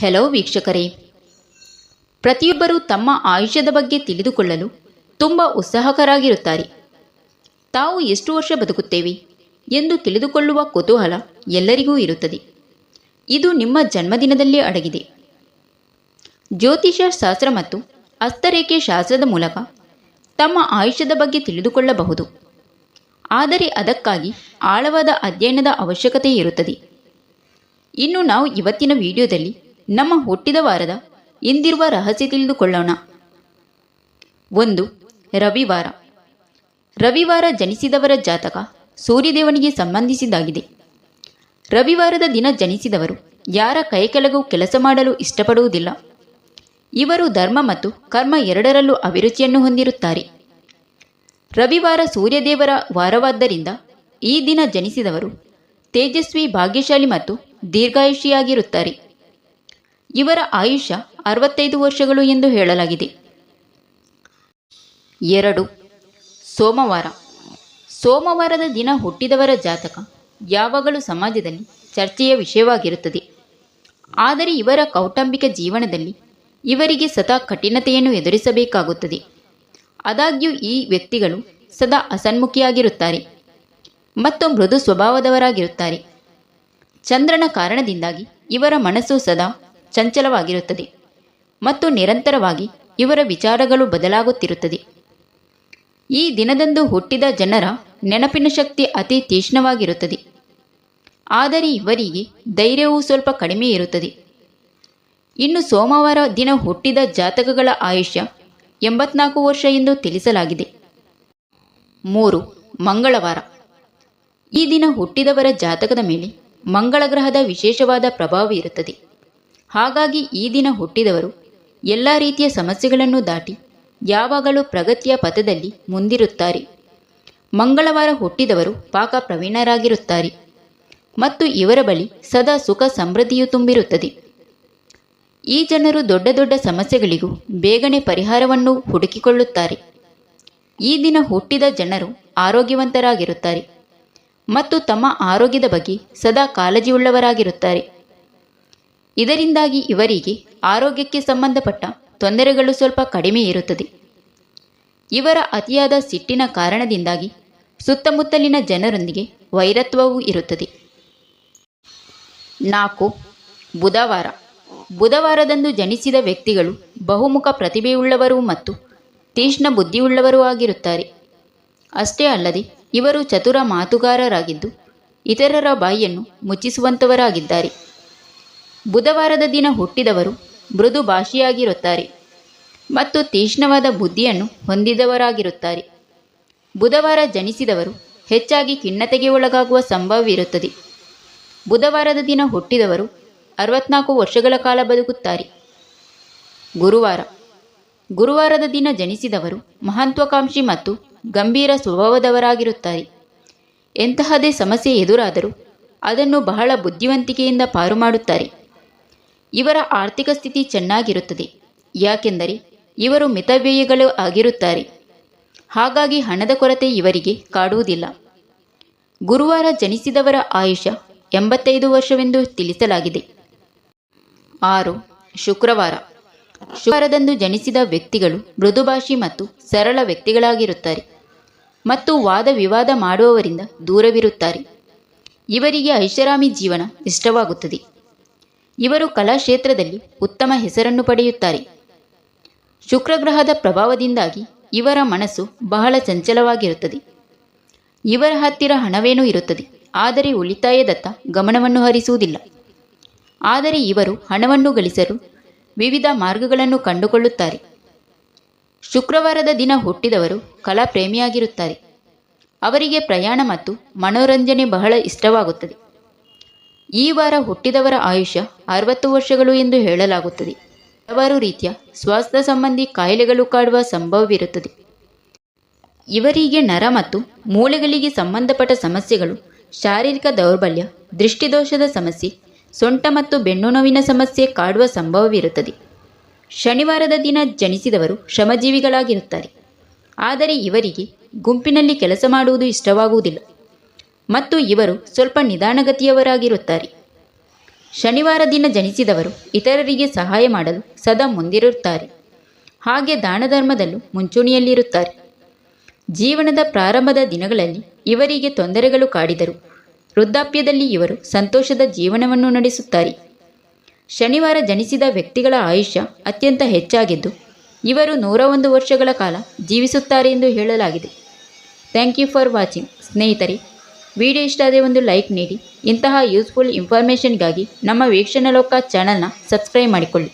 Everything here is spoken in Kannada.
ಹೆಲೋ ವೀಕ್ಷಕರೇ. ಪ್ರತಿಯೊಬ್ಬರೂ ತಮ್ಮ ಆಯುಷ್ಯದ ಬಗ್ಗೆ ತಿಳಿದುಕೊಳ್ಳಲು ತುಂಬ ಉತ್ಸಾಹಕರಾಗಿರುತ್ತಾರೆ. ತಾವು ಎಷ್ಟು ವರ್ಷ ಬದುಕುತ್ತೇವೆ ಎಂದು ತಿಳಿದುಕೊಳ್ಳುವ ಕುತೂಹಲ ಎಲ್ಲರಿಗೂ ಇರುತ್ತದೆ. ಇದು ನಿಮ್ಮ ಜನ್ಮದಿನದಲ್ಲಿ ಅಡಗಿದೆ. ಜ್ಯೋತಿಷ ಶಾಸ್ತ್ರ ಮತ್ತು ಅಸ್ತರೇಖೆ ಶಾಸ್ತ್ರದ ಮೂಲಕ ತಮ್ಮ ಆಯುಷ್ಯದ ಬಗ್ಗೆ ತಿಳಿದುಕೊಳ್ಳಬಹುದು. ಆದರೆ ಅದಕ್ಕಾಗಿ ಆಳವಾದ ಅಧ್ಯಯನದ ಅವಶ್ಯಕತೆ ಇರುತ್ತದೆ. ಇನ್ನು ನಾವು ಇವತ್ತಿನ ವಿಡಿಯೋದಲ್ಲಿ ನಮ್ಮ ಹುಟ್ಟಿದ ವಾರದ ಇಂದಿರುವ ರಹಸ್ಯ ತಿಳಿದುಕೊಳ್ಳೋಣ. ಒಂದು, ರವಿವಾರ. ರವಿವಾರ ಜನಿಸಿದವರ ಜಾತಕ ಸೂರ್ಯದೇವನಿಗೆ ಸಂಬಂಧಿಸಿದ್ದಾಗಿದೆ. ರವಿವಾರದ ದಿನ ಜನಿಸಿದವರು ಯಾರ ಕೈಕೆಳಗೂ ಕೆಲಸ ಮಾಡಲು ಇಷ್ಟಪಡುವುದಿಲ್ಲ. ಇವರು ಧರ್ಮ ಮತ್ತು ಕರ್ಮ ಎರಡರಲ್ಲೂ ಅಭಿರುಚಿಯನ್ನು ಹೊಂದಿರುತ್ತಾರೆ. ರವಿವಾರ ಸೂರ್ಯದೇವರ ವಾರವಾದ್ದರಿಂದ ಈ ದಿನ ಜನಿಸಿದವರು ತೇಜಸ್ವಿ, ಭಾಗ್ಯಶಾಲಿ ಮತ್ತು ದೀರ್ಘಾಯುಷಿಯಾಗಿರುತ್ತಾರೆ. ಇವರ ಆಯುಷ್ಯ ಅರವತ್ತೈದು ವರ್ಷಗಳು ಎಂದು ಹೇಳಲಾಗಿದೆ. ಎರಡು, ಸೋಮವಾರ. ಸೋಮವಾರದ ದಿನ ಹುಟ್ಟಿದವರ ಜಾತಕ ಯಾವಾಗಲೂ ಸಮಾಜದಲ್ಲಿ ಚರ್ಚೆಯ ವಿಷಯವಾಗಿರುತ್ತದೆ. ಆದರೆ ಇವರ ಕೌಟುಂಬಿಕ ಜೀವನದಲ್ಲಿ ಇವರಿಗೆ ಸದಾ ಕಠಿಣತೆಯನ್ನು ಎದುರಿಸಬೇಕಾಗುತ್ತದೆ. ಆದಾಗ್ಯೂ ಈ ವ್ಯಕ್ತಿಗಳು ಸದಾ ಅಸನ್ಮುಖಿಯಾಗಿರುತ್ತಾರೆ. ಮತ್ತು ಮೃದು ಸ್ವಭಾವದವರಾಗಿರುತ್ತಾರೆ. ಚಂದ್ರನ ಕಾರಣದಿಂದಾಗಿ ಇವರ ಮನಸ್ಸು ಸದಾ ಚಂಚಲವಾಗಿರುತ್ತದೆ ಮತ್ತು ನಿರಂತರವಾಗಿ ಇವರ ವಿಚಾರಗಳು ಬದಲಾಗುತ್ತಿರುತ್ತದೆ. ಈ ದಿನದಂದು ಹುಟ್ಟಿದ ಜನರ ನೆನಪಿನ ಶಕ್ತಿ ಅತಿ ತೀಕ್ಷ್ಣವಾಗಿರುತ್ತದೆ. ಆದರೆ ಇವರಿಗೆ ಧೈರ್ಯವೂ ಸ್ವಲ್ಪ ಕಡಿಮೆ ಇರುತ್ತದೆ. ಇನ್ನು ಸೋಮವಾರ ದಿನ ಹುಟ್ಟಿದ ಜಾತಕಗಳ ಆಯುಷ್ಯ ಎಂಬತ್ನಾಲ್ಕು ವರ್ಷ ಎಂದು ತಿಳಿಸಲಾಗಿದೆ. ಮೂರು, ಮಂಗಳವಾರ. ಈ ದಿನ ಹುಟ್ಟಿದವರ ಜಾತಕದ ಮೇಲೆ ಮಂಗಳ ಗ್ರಹದ ವಿಶೇಷವಾದ ಪ್ರಭಾವ ಇರುತ್ತದೆ. ಹಾಗಾಗಿ ಈ ದಿನ ಹುಟ್ಟಿದವರು ಎಲ್ಲ ರೀತಿಯ ಸಮಸ್ಯೆಗಳನ್ನು ದಾಟಿ ಯಾವಾಗಲೂ ಪ್ರಗತಿಯ ಪಥದಲ್ಲಿ ಮುಂದಿರುತ್ತಾರೆ. ಮಂಗಳವಾರ ಹುಟ್ಟಿದವರು ಪಾಕ ಪ್ರವೀಣರಾಗಿರುತ್ತಾರೆ ಮತ್ತು ಇವರ ಬಳಿ ಸದಾ ಸುಖ ಸಮೃದ್ಧಿಯು ತುಂಬಿರುತ್ತದೆ. ಈ ಜನರು ದೊಡ್ಡ ದೊಡ್ಡ ಸಮಸ್ಯೆಗಳಿಗೂ ಬೇಗನೆ ಪರಿಹಾರವನ್ನು ಹುಡುಕಿಕೊಳ್ಳುತ್ತಾರೆ. ಈ ದಿನ ಹುಟ್ಟಿದ ಜನರು ಆರೋಗ್ಯವಂತರಾಗಿರುತ್ತಾರೆ ಮತ್ತು ತಮ್ಮ ಆರೋಗ್ಯದ ಬಗ್ಗೆ ಸದಾ ಕಾಳಜಿಯುಳ್ಳವರಾಗಿರುತ್ತಾರೆ. ಇದರಿಂದಾಗಿ ಇವರಿಗೆ ಆರೋಗ್ಯಕ್ಕೆ ಸಂಬಂಧಪಟ್ಟ ತೊಂದರೆಗಳು ಸ್ವಲ್ಪ ಕಡಿಮೆ ಇರುತ್ತದೆ. ಇವರ ಅತಿಯಾದ ಸಿಟ್ಟಿನ ಕಾರಣದಿಂದಾಗಿ ಸುತ್ತಮುತ್ತಲಿನ ಜನರೊಂದಿಗೆ ವೈರತ್ವವೂ ಇರುತ್ತದೆ. ನಾಲ್ಕು, ಬುಧವಾರ. ಬುಧವಾರದಂದು ಜನಿಸಿದ ವ್ಯಕ್ತಿಗಳು ಬಹುಮುಖ ಪ್ರತಿಭೆಯುಳ್ಳವರು ಮತ್ತು ತೀಕ್ಷ್ಣ ಬುದ್ಧಿಯುಳ್ಳವರೂ ಆಗಿರುತ್ತಾರೆ. ಅಷ್ಟೇ ಅಲ್ಲದೆ ಇವರು ಚತುರ ಮಾತುಗಾರರಾಗಿದ್ದು, ಇತರರ ಬಾಯಿಯನ್ನು ಮುಚ್ಚಿಸುವಂಥವರಾಗಿದ್ದಾರೆ ಬುಧವಾರದ ದಿನ ಹುಟ್ಟಿದವರು ಮೃದು ಭಾಷೆಯಾಗಿರುತ್ತಾರೆ ಮತ್ತು ತೀಕ್ಷ್ಣವಾದ ಬುದ್ಧಿಯನ್ನು ಹೊಂದಿದವರಾಗಿರುತ್ತಾರೆ. ಬುಧವಾರ ಜನಿಸಿದವರು ಹೆಚ್ಚಾಗಿ ಖಿನ್ನತೆಗೆ ಒಳಗಾಗುವ ಸಂಭವವಿರುತ್ತದೆ. ಬುಧವಾರದ ದಿನ ಹುಟ್ಟಿದವರು ಅರವತ್ನಾಲ್ಕು ವರ್ಷಗಳ ಕಾಲ ಬದುಕುತ್ತಾರೆ. ಗುರುವಾರ. ಗುರುವಾರದ ದಿನ ಜನಿಸಿದವರು ಮಹತ್ವಾಕಾಂಕ್ಷಿ ಮತ್ತು ಗಂಭೀರ ಸ್ವಭಾವದವರಾಗಿರುತ್ತಾರೆ. ಎಂತಹದೇ ಸಮಸ್ಯೆ ಎದುರಾದರೂ ಅದನ್ನು ಬಹಳ ಬುದ್ಧಿವಂತಿಕೆಯಿಂದ ಪಾರು ಮಾಡುತ್ತಾರೆ. ಇವರ ಆರ್ಥಿಕ ಸ್ಥಿತಿ ಚೆನ್ನಾಗಿರುತ್ತದೆ. ಯಾಕೆಂದರೆ ಇವರು ಮಿತವ್ಯಯಗಳು ಆಗಿರುತ್ತಾರೆ. ಹಾಗಾಗಿ ಹಣದ ಕೊರತೆ ಇವರಿಗೆ ಕಾಡುವುದಿಲ್ಲ. ಗುರುವಾರ ಜನಿಸಿದವರ ಆಯುಷ ಎಂಬತ್ತೈದು ವರ್ಷವೆಂದು ತಿಳಿಸಲಾಗಿದೆ. ಆರು. ಶುಕ್ರವಾರ. ಶುಕ್ರವಾರದಂದು ಜನಿಸಿದ ವ್ಯಕ್ತಿಗಳು ಮೃದುಭಾಷಿ ಮತ್ತು ಸರಳ ವ್ಯಕ್ತಿಗಳಾಗಿರುತ್ತಾರೆ ಮತ್ತು ವಾದ ವಿವಾದ ಮಾಡುವವರಿಂದ ದೂರವಿರುತ್ತಾರೆ. ಇವರಿಗೆ ಐಷಾರಾಮಿ ಜೀವನ ಇಷ್ಟವಾಗುತ್ತದೆ. ಇವರು ಕಲಾಕ್ಷೇತ್ರದಲ್ಲಿ ಉತ್ತಮ ಹೆಸರನ್ನು ಪಡೆಯುತ್ತಾರೆ. ಶುಕ್ರಗ್ರಹದ ಪ್ರಭಾವದಿಂದಾಗಿ ಇವರ ಮನಸ್ಸು ಬಹಳ ಚಂಚಲವಾಗಿರುತ್ತದೆ. ಇವರ ಹತ್ತಿರ ಹಣವೇನೂ ಇರುತ್ತದೆ, ಆದರೆ ಉಳಿತಾಯದತ್ತ ಗಮನವನ್ನು ಹರಿಸುವುದಿಲ್ಲ. ಆದರೆ ಇವರು ಹಣವನ್ನು ಗಳಿಸಲು ವಿವಿಧ ಮಾರ್ಗಗಳನ್ನು ಕಂಡುಕೊಳ್ಳುತ್ತಾರೆ. ಶುಕ್ರವಾರದ ದಿನ ಹುಟ್ಟಿದವರು ಕಲಾ ಪ್ರೇಮಿಯಾಗಿರುತ್ತಾರೆ ಅವರಿಗೆ ಪ್ರಯಾಣ ಮತ್ತು ಮನೋರಂಜನೆ ಬಹಳ ಇಷ್ಟವಾಗುತ್ತದೆ. ಈ ವಾರ ಹುಟ್ಟಿದವರ ಆಯುಷ್ಯ ಅರವತ್ತು ವರ್ಷಗಳು ಎಂದು ಹೇಳಲಾಗುತ್ತದೆ. ಹಲವಾರು ರೀತಿಯ ಸ್ವಾಸ್ಥ್ಯ ಸಂಬಂಧಿ ಕಾಯಿಲೆಗಳು ಕಾಡುವ ಸಂಭವವಿರುತ್ತದೆ. ಇವರಿಗೆ ನರ ಮತ್ತು ಮೂಳೆಗಳಿಗೆ ಸಂಬಂಧಪಟ್ಟ ಸಮಸ್ಯೆಗಳು, ಶಾರೀರಿಕ ದೌರ್ಬಲ್ಯ, ದೃಷ್ಟಿದೋಷದ ಸಮಸ್ಯೆ, ಸೊಂಟ ಮತ್ತು ಬೆನ್ನು ನೋವಿನ ಸಮಸ್ಯೆ ಕಾಡುವ ಸಂಭವವಿರುತ್ತದೆ. ಶನಿವಾರದ ದಿನ ಜನಿಸಿದವರು ಶ್ರಮಜೀವಿಗಳಾಗಿರುತ್ತಾರೆ. ಆದರೆ ಇವರಿಗೆ ಗುಂಪಿನಲ್ಲಿ ಕೆಲಸ ಮಾಡುವುದು ಇಷ್ಟವಾಗುವುದಿಲ್ಲ. ಮತ್ತು ಇವರು ಸ್ವಲ್ಪ ನಿಧಾನಗತಿಯವರಾಗಿರುತ್ತಾರೆ. ಶನಿವಾರ ದಿನ ಜನಿಸಿದವರು ಇತರರಿಗೆ ಸಹಾಯ ಮಾಡಲು ಸದಾ ಮುಂದಿರುತ್ತಾರೆ. ಹಾಗೆ ದಾನ ಧರ್ಮದಲ್ಲೂ ಮುಂಚೂಣಿಯಲ್ಲಿರುತ್ತಾರೆ. ಜೀವನದ ಪ್ರಾರಂಭದ ದಿನಗಳಲ್ಲಿ ಇವರಿಗೆ ತೊಂದರೆಗಳು ಕಾಡಿದರು ವೃದ್ಧಾಪ್ಯದಲ್ಲಿ ಇವರು ಸಂತೋಷದ ಜೀವನವನ್ನು ನಡೆಸುತ್ತಾರೆ. ಶನಿವಾರ ಜನಿಸಿದ ವ್ಯಕ್ತಿಗಳ ಆಯುಷ್ಯ ಅತ್ಯಂತ ಹೆಚ್ಚಾಗಿದ್ದು ಇವರು ನೂರ ಒಂದು ವರ್ಷಗಳ ಕಾಲ ಜೀವಿಸುತ್ತಾರೆ ಎಂದು ಹೇಳಲಾಗಿದೆ. Thank you for watching. ಸ್ನೇಹಿತರೆ ವಿಡಿಯೋ ಇಷ್ಟ ಆದರೆ ಒಂದು ಲೈಕ್ ನೀಡಿ. ಇಂತಹ ಯೂಸ್ಫುಲ್ ಇನ್ಫಾರ್ಮೇಷನ್ಗಾಗಿ ನಮ್ಮ ವೀಕ್ಷಣಲೋಕ ಚಾನಲ್ನ ಸಬ್ಸ್ಕ್ರೈಬ್ ಮಾಡಿಕೊಳ್ಳಿ.